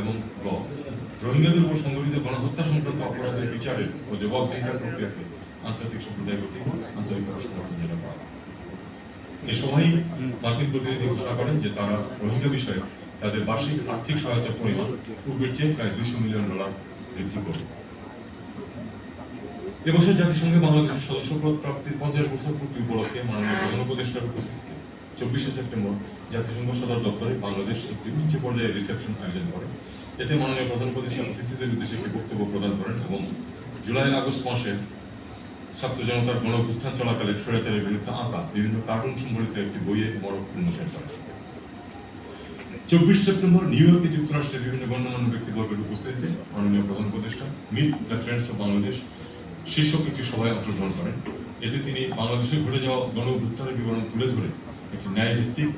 এবং গ রোহিঙ্গাদের উপর সংঘটিত গণহত্যা সংক্রান্ত অপরাধের বিচারের ও জবাবদিহিতার প্রক্রিয়াকে আন্তর্জাতিক সম্প্রদায় কর্তৃক আন্তরিকভাবে সমর্থন জানানো হয় এ সময়ই মার্কিন প্রতিনিধি ঘোষণা করেন যে তারা রোহিঙ্গা বিষয়ে তাদের বার্ষিক আর্থিক সহায়তার পরিমাণ পূর্বের চেয়ে প্রায় দুশো মিলিয়ন ডলার বৃদ্ধি করবে এবছর জাতিসংঘে বাংলাদেশের সদস্যপদ প্রাপ্তির পঞ্চাশ বছর পূর্তি উপলক্ষে মাননীয় প্রধান উপদেষ্টার উপস্থিতিতে চব্বিশে সেপ্টেম্বর জাতিসংঘ সদর দপ্তরে বাংলাদেশ একটি উচ্চ পর্যায়ের রিসেপশন আয়োজন করে। এতে মাননীয় প্রধান উপদেষ্টা অতিথিদের উদ্দেশ্যে একটি বক্তব্য প্রদান করেন এবং জুলাই আগস্ট মাসে ছাত্র জনতার গণ অভ্যুত্থান চলাকালে স্বৈরাচারের বিরুদ্ধে আঁকা বিভিন্ন কার্টুন সম্বলিত একটি বইয়ের মরক উন্মোচন করেন। চব্বিশ সেপ্টেম্বর নিউ ইয়র্কে যুক্তরাষ্ট্রের বিভিন্ন গণ্যমান্য ব্যক্তিবর্গের উপস্থিতিতে মাননীয় প্রধান উপদেষ্টা meet the friends of Bangladesh শীর্ষক একটি সভায় অংশগ্রহণ করেন। এতে তিনি বাংলাদেশে ঘটে যাওয়া গণ অভ্যুত্থানের বিবরণ তুলে ধরে একটি ন্যায়ভিত্তিক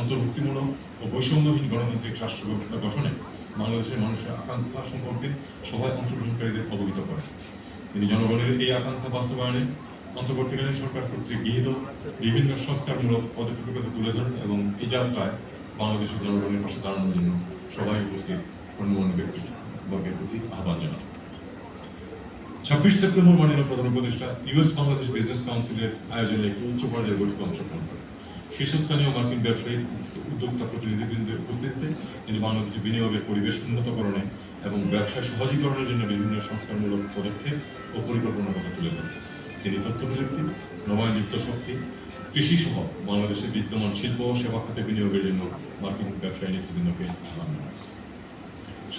অন্তর্ভুক্তিমূলক ও বৈষম্যহীন গণতান্ত্রিক রাষ্ট্র ব্যবস্থা গঠনে বাংলাদেশের মানুষের আকাঙ্ক্ষা সম্পর্কে সভায় অংশগ্রহণকারীদের অবহিত করেন। তিনি জনগণের এই আকাঙ্ক্ষা বাস্তবায়নে অন্তর্বর্তীকালীন সরকার কর্তৃক গৃহীত বিভিন্ন সংস্কারমূলক পদক্ষেপের কথা তুলে ধরেন এবং এই যাত্রায় বাংলাদেশের জনগণের পাশে দাঁড়ানোর জন্য সবাই উপস্থিত গণ্যমান্য ব্যক্তিবর্গের প্রতি আহ্বান জানান। ছাব্বিশ সেপ্টেম্বর মাননীয় প্রধান উপদেষ্টা, ইউএস বাংলাদেশ বিজনেস কাউন্সিলের আয়োজনে একটি উচ্চ পর্যায়ের বৈঠকে অংশগ্রহণ করেন। শীর্ষস্থানীয় মার্কিন ব্যবসায়ী, উদ্যোক্তা প্রতিনিধিবৃন্দের উপস্থিতিতে তিনি বাংলাদেশে বিনিয়োগের পরিবেশ উন্নতকরণে এবং ব্যবসায় সহজীকরণের জন্য বিভিন্ন সংস্কারমূলক পদক্ষেপ ও পরিকল্পনার কথা তুলে ধরেন তিনি তথ্য প্রযুক্তি নবায়নযুক্ত শক্তি, কৃষি সহ বাংলাদেশের বিদ্যমান শিল্প ও সেবা খাতে বিনিয়োগের জন্য মার্কিন ব্যবসায়ী নেতৃবৃন্দকে আহ্বান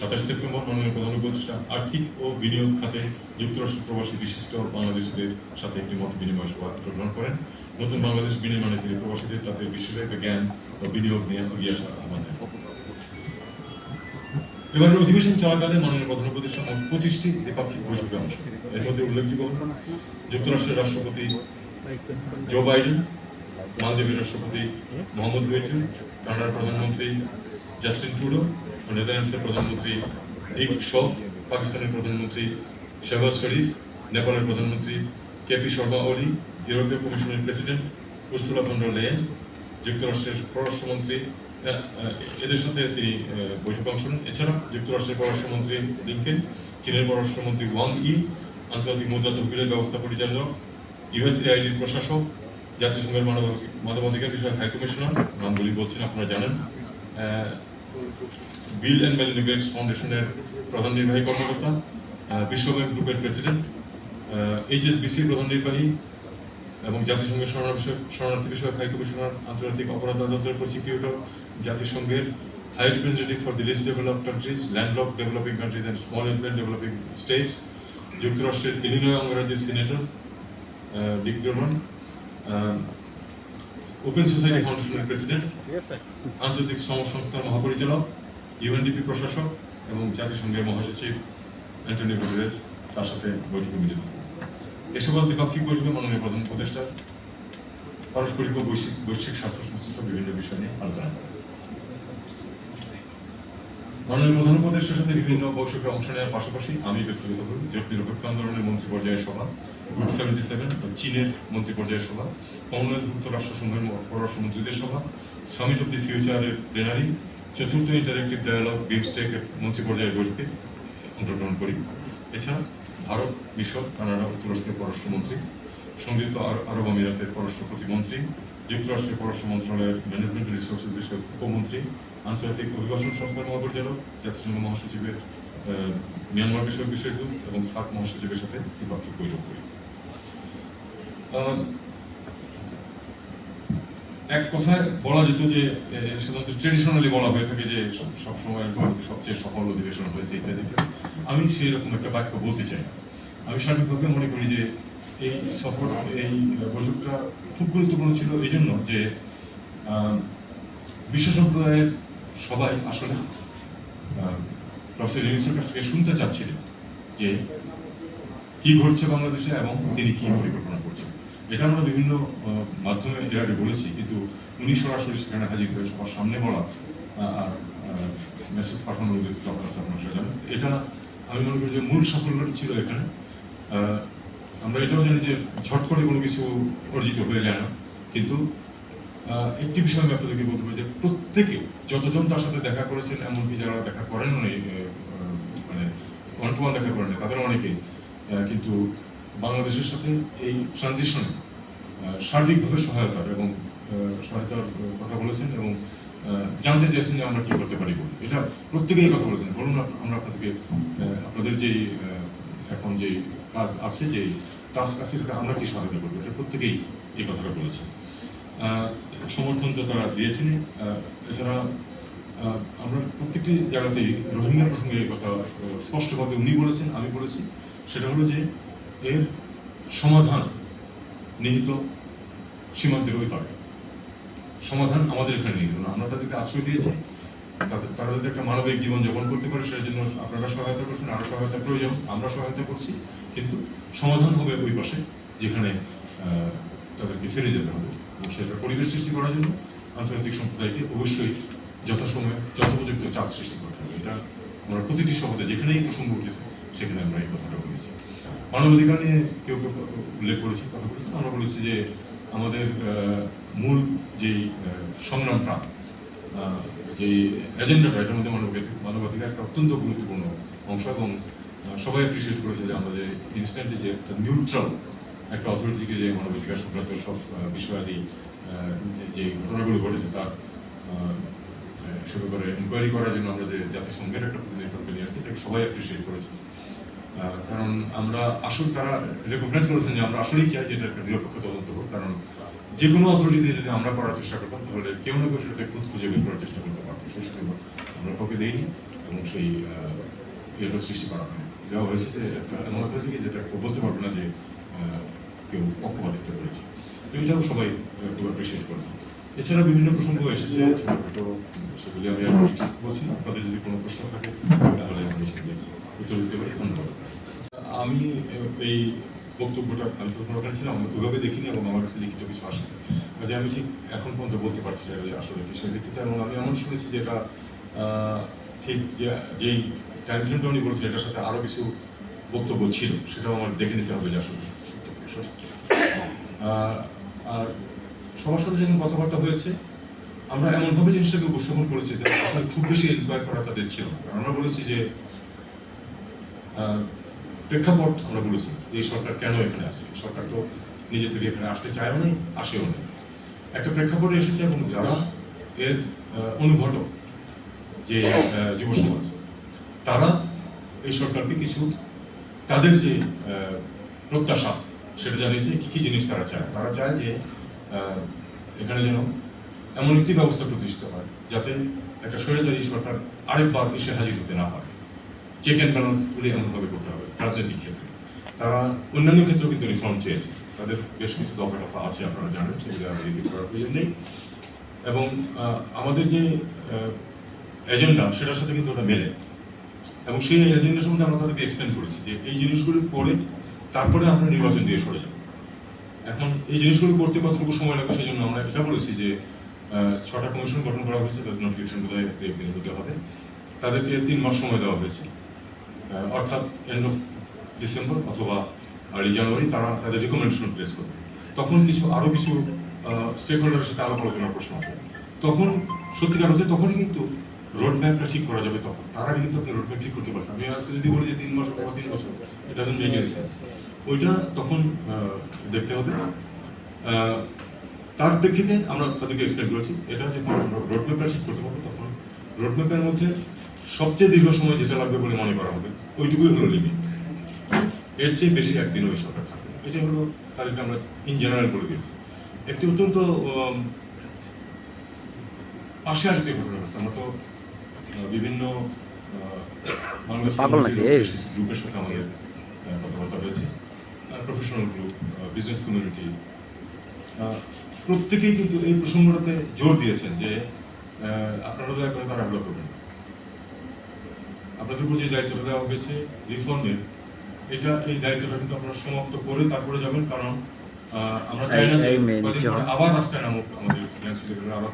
সাতাশ সেপ্টেম্বর মাননীয় প্রধান উপদেষ্টা আর্থিক ও বিনিয়োগ খাতে যুক্তরাষ্ট্র প্রবাসী বিশিষ্ট বাংলাদেশিদের সাথে একটি মত বিনিময় সভা অংশগ্রহণ করেন। নতুন বাংলাদেশ বিনির্মাণে তিনি প্রবাসীদের তাদের বিশ্বব্যাপী জ্ঞান ও বিনিয়োগ নিয়ে এগিয়ে আসার আহ্বান জানান এবারের অধিবেশন চলাকালে মাননীয় প্রধান উপদেষ্টা মোট পঁচিশটি দ্বিপাক্ষিক বৈঠকে অংশ এর মধ্যে উল্লেখযোগ্য যুক্তরাষ্ট্রের রাষ্ট্রপতি জো বাইডেন মালদ্বীপের রাষ্ট্রপতি মোহাম্মদ মুইজু কানাডার প্রধানমন্ত্রী জাস্টিন ট্রুডো ও নেদারল্যান্ডসের প্রধানমন্ত্রী ডিক শফ, পাকিস্তানের প্রধানমন্ত্রী শেহবাজ শরীফ, নেপালের প্রধানমন্ত্রী কেপি শর্মা ওলি, ইউরোপীয় কমিশনের প্রেসিডেন্ট উর্সুলা ফন্ডার লেয়েন, যুক্তরাষ্ট্রের পররাষ্ট্রমন্ত্রী এদের সাথে তিনি বৈঠকে অংশ নেন। এছাড়া যুক্তরাষ্ট্রের পররাষ্ট্রমন্ত্রী লিঙ্কেন, চীনের পররাষ্ট্রমন্ত্রী ওয়াং ই, আন্তর্জাতিক মুদ্রা তহবিলের ব্যবস্থা পরিচালক ইউএসএআইডির প্রশাসক জাতিসংঘের মানব মানবাধিকার বিষয়ক হাই কমিশনার নামগুলি বলছেন, আপনারা জানেন। বিল অ্যান্ড মেলিন্ডা গেটস ফাউন্ডেশনের প্রধান নির্বাহী কর্মকর্তা বিশ্বব্যাংক গ্রুপের প্রেসিডেন্ট এইচএসবিসির প্রধান নির্বাহী এবং জাতিসংঘের বিষয়ক শরণার্থী বিষয়ক হাই কমিশনার আন্তর্জাতিক অপরাধ আদালতের প্রসিকিউটর জাতিসংঘের high representative for the least developed countries landlocked developing countries and small island developing states যুক্তরাষ্ট্রের ইলিনয় অঙ্গরাজ্যের সিনেটর ডিক ওপেন সোসাইটি ফাউন্ডেশনের প্রেসিডেন্ট আন্তর্জাতিক শ্রম সংস্থার মহাপরিচালক ইউএনডিপি প্রশাসক এবং জাতিসংঘের মহাসচিব অ্যান্টনি গুটেরেস তার সাথে বৈঠকে মিলিত। এ সকল দ্বিপাক্ষিক বৈঠকে মাননীয় প্রধান উপদেষ্টা পারস্পরিক ও বৈশ্বিক বৈশ্বিক স্বার্থ সংশ্লিষ্ট বিভিন্ন বিষয় নিয়ে আলোচনা করেন মাননীয় প্রধান উপদেষ্টার সাথে বিভিন্ন বৈঠকে অংশ নেওয়ার পাশাপাশি আমি ব্যক্তিগতভাবে জোট নিরপেক্ষ আন্দোলনের মন্ত্রী পর্যায়ের সভা গ্রুপ সেভেন্টি সেভেন চীনের মন্ত্রী পর্যায়ের সভা কমনওয়েলথভুক্ত রাষ্ট্রসংঘের পররাষ্ট্রমন্ত্রীদের সভা সামিট অব দি ফিউচারের প্লেনারি চতুর্থ ইন্টারেক্টিভ ডায়ালগ বিমস্টেকের মন্ত্রী পর্যায়ের বৈঠকে অংশগ্রহণ করি। এছাড়া ভারত মিশর কানাডা ও তুরস্কের পররাষ্ট্রমন্ত্রী, সংযুক্ত আর- আরব আমিরাতের পররাষ্ট্র প্রতিমন্ত্রী যুক্তরাষ্ট্রের পররাষ্ট্র মন্ত্রণালয়ের ম্যানেজমেন্ট রিসোর্সেস বিষয়ক উপমন্ত্রী আন্তর্জাতিক অভিবাসন সংস্থার মহাপরিচালক, জাতিসংঘ মহাসচিবের মিয়ানমার বিষয়ক বিশেষদূত এবং সাত মহাসচিবের সাথে দ্বিপাক্ষিক বৈঠক করি। এক কথায় বলা যেত যে সাধারণত ট্রেডিশনালি বলা হয়ে থাকে যে সবসময় সবচেয়ে সফল অধিবেশন হয়েছে ইত্যাদি। আমি সেই রকম একটা বাক্য বলতে চাই। আমি সার্বিকভাবে মনে করি যে, এই সফর, এই বৈঠকটা খুব গুরুত্বপূর্ণ ছিল। এই জন্য যে বিশ্ব সম্প্রদায়ের সবাই আসলে প্রফেসর ইউনুসের কাছ থেকে শুনতে চাচ্ছিলেন যে কি ঘটছে বাংলাদেশে এবং তিনি কি পরিকল্পনা করছেন। এটা আমরা বিভিন্ন মাধ্যমে এর বলেছি, কিন্তু উনি সরাসরি সেখানে হাজির হয়ে সবার সামনে বলা আর মেসেজ দরকার আছে আপনারা সেটা জানেন। এটা আমি মনে করি যে মূল সাফল্যটি ছিল এখানে। আমরা এটাও জানি যে ঝট করে কোনো কিছু অর্জিত হয়ে যায় না। কিন্তু একটি বিষয় আমি আপনাদেরকে বলতে পারি যে প্রত্যেকে যতজন তার সাথে দেখা করেছেন, এমনকি যারা দেখা করেন মানে ওয়ান দেখা করেন তাদের অনেকে কিন্তু বাংলাদেশের সাথে এই ট্রানজিশনে সার্বিকভাবে সহায়তার এবং সহায়তার কথা বলেছেন এবং জানতে চেয়েছেন যে আমরা কি করতে পারি। এটা প্রত্যেকেই কথা বলেছেন বলুন আমরা আপনাদেরকে আপনাদের যেই এখন যে কাজ আছে যে টাস্ক আছে, সেটা আমরা কি সহায়তা করব, এটা প্রত্যেকেই এই কথাটা বলেছেন সমর্থন তো তারা দিয়েছেন এছাড়া আমরা প্রত্যেকটি জায়গাতেই রোহিঙ্গা প্রসঙ্গে কথা স্পষ্টভাবে উনি বলেছেন, আমি বলেছি। সেটা হলো যে, এর সমাধান নিহিত সীমান্তের ওই পারে সমাধান আমাদের এখানে নিহিত আমরা তাদেরকে আশ্রয় দিয়েছি। তাদের, তারা যাতে একটা মানবিক জীবন যাপন করতে পারে সেটার জন্য আপনারা সহায়তা করছেন, আরও সহায়তা প্রয়োজন, আমরা সহায়তা করছি। কিন্তু সমাধান হবে ওই পাশে, যেখানে তাদেরকে ফিরে যেতে হবে। সেটা পরিবেশ সৃষ্টি করার জন্য আন্তর্জাতিক সম্প্রদায়কে অবশ্যই যথাসময়ে, যথোপযুক্ত চাপ সৃষ্টি করতে হবে। এটা আমরা প্রতিটি শহরে যেখানেই প্রসঙ্গ উঠেছে সেখানে আমরা এই কথাটা বলেছি। মানবাধিকার নিয়ে কেউ উল্লেখ করেছি, কথা বলেছি। আমরা বলেছি যে আমাদের মূল যেই সংগ্রামটা যে এজেন্ডাটা, এটার মধ্যে মানবাধিকার মানবাধিকার একটা অত্যন্ত গুরুত্বপূর্ণ অংশ এবং সবাই অ্যাপ্রিসিয়েট করেছে যে আমরা যে ইনস্ট্যান্টলি যে একটা নিউট্রাল একটা অথরিটিকে যে মানবাধিকার সংক্রান্ত সব বিষয়াদি যে ঘটনাগুলো ঘটেছে তার সে ব্যাপারে ইনকোয়ারি করার জন্য আমরা যে জাতিসংঘের একটা প্রতিনিধিত্ব নিয়ে আসছি এটাকে সবাই অ্যাপ্রিসিয়েট করেছে। কারণ আমরা আসল তারা রেকগনাইজ করেছেন যে আমরা আসলেই চাই যে এটা একটা নিরপেক্ষ তদন্ত হোক, কারণ যে কোনো অথরিটি দিয়ে যদি আমরা করার চেষ্টা করতাম, তাহলে কেউ না কেউ সেটাতে খুঁজ খুঁজে বের করার চেষ্টা করতে পারতো। সেই সুযোগ আমরা কাউকে দেইনি এবং সেই ইয়েটা সৃষ্টি করা হয়নি। দেওয়া হয়েছে যে একটা এমন অথরিটিকে যেটা বলতে পারবে না যে কেউ পক্ষপাতিত্ব করেছে তো এটাও সবাই খুব অ্যাপ্রিসিয়েট করেছে। এছাড়া বিভিন্ন প্রসঙ্গ এসেছে। ছোটখাটো সেগুলি আমি আর বলছি। আপনাদের যদি কোনো প্রশ্ন থাকে তাহলে আমি সেগুলি উত্তর দিতে পারি। ধন্যবাদ। আমি এই বক্তব্যটা আমি তখন ওখানে ছিলাম ওইভাবে দেখিনি এবং আমার কাছে লিখিত কিছু আসে কাজে আমি ঠিক এখন পর্যন্ত বলতে পারছি না যে আসলে কিসের লিখিত এবং আমি এমন শুনেছি যে এটা আহ, ঠিক যে যেই টাইম ফ্রেমটা উনি বলছেন এটার সাথে আরও কিছু বক্তব্য ছিল সেটাও আমার দেখে নিতে হবে যে আসলে আর সবার সাথে যখন কথাবার্তা হয়েছে, আমরা এমনভাবে জিনিসটাকে উপস্থাপন করেছি যে আসলে খুব বেশি এনকোয়ার করা তাদের ছিল আমরা বলেছি যে প্রেক্ষাপট আমরা বলেছি যে সরকার কেন এখানে আছে? সরকার তো নিজে থেকে এখানে আসতে চায়ও না আসেও না একটা প্রেক্ষাপটে এসেছে এবং যারা এর অনুঘটক যে যুব সমাজ, তারা এই সরকারকে কিছু তাদের যে প্রত্যাশা সেটা জানিয়েছে কি কি জিনিস তারা চায়? তারা চায় যে এখানে যেন এমন একটি ব্যবস্থা প্রতিষ্ঠিত হয় যাতে একটা স্বৈরাচারী সরকার আরেকবার এসে হাজির হতে না হয় চেক অ্যান্ড ব্যালেন্স গুলি এমনভাবে করতে হবে রাজনৈতিক ক্ষেত্রে। তারা অন্যান্য ক্ষেত্রেও কিন্তু রিফর্ম চেয়েছে। তাদের বেশ কিছু দফা টফা আছে, আপনারা জানেন, সেগুলো আমি রিপিট করার প্রয়োজন নেই। এবং আমাদের যে এজেন্ডা সেটার সাথে কিন্তু ওটা মেলে। এবং সেই এজেন্ডা সম্বন্ধে আমরা তাদেরকে এক্সপ্লেন করেছি যে এই জিনিসগুলো পরে তারপরে আমরা নির্বাচন দিয়ে সরে যাব। এখন এই জিনিসগুলো করতে কতটুকু সময় লাগবে সেই জন্য আমরা এটা বলেছি যে ছটা কমিশন গঠন করা হয়েছে, তাদের নোটিফিকেশন বোধ হয় একদিন হতে হবে। তাদেরকে তিন মাস সময় দেওয়া হয়েছে। অর্থাৎ এন্ড অফ ডিসেম্বর অথবা আর্লি জানুয়ারি তারা তাদের রিকমেন্ডেশন প্লেস করবে। তখন কিছু আরও কিছু স্টেক হোল্ডারের সাথে আলাপ আলোচনার প্রশ্ন আছে। তখন, সত্যিকার হচ্ছে তখনই কিন্তু রোড ম্যাপটা ঠিক করা যাবে তখন। তার কিন্তু আপনি রোড ম্যাপ ঠিক করতে পারছেন। আমি আজকে যদি বলি যে তিন মাস অথবা তিন বছর, এটা মেক এনি সেন্স ওইটা তখন দেখতে হবে। তার প্রেক্ষিতে আমরা তাদেরকে এক্সপ্লেন করেছি। এটা যখন রোড ম্যাপটা ঠিক করতে পারব, তখন রোড ম্যাপের মধ্যে সবচেয়ে দীর্ঘ সময় যেটা লাগবে বলে মনে করা হবে, ওইটুকুই হলো লিমিট এর চেয়ে বেশি একদিন ওই সরকার থাকবে এটা হলো তাদেরকে আমরা ইন জেনারেল বলে দিয়েছি। একটি অত্যন্ত পাশে আসবে ঘটনা আমরা তো বিভিন্ন? গ্রুপের সাথে আমাদের কথাবার্তা হয়েছে। প্রফেশনাল গ্রুপ বিজনেস কমিউনিটি প্রত্যেকেই কিন্তু এই প্রসঙ্গটাতে জোর দিয়েছেন যে আপনারা দয়া করে তার আগ্রহ করবেন আপনাদের উপর যে দায়িত্বটা দেওয়া হয়েছে রিফর্মের এটা এই দায়িত্বটা কিন্তু আপনারা সমাপ্ত করে তারপরে যাবেন কারণ আমরা চাই না যে। আবার রাস্তায় নামুক আমাদের ছেলেপেলেরা আবার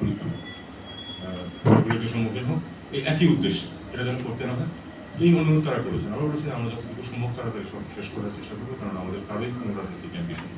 সম্মুখীন হোক। এই একই উদ্দেশ্য। এটা যেন করতে না হয়, এই অনুরোধ তারা করেছেন। আমরা বলেছি আমরা যতটুকু সম্ভব তাড়াতাড়ি সব শেষ করার চেষ্টা করব কারণ আমাদের কারোই কোনো রাজনৈতিক অ্যাম্বিশন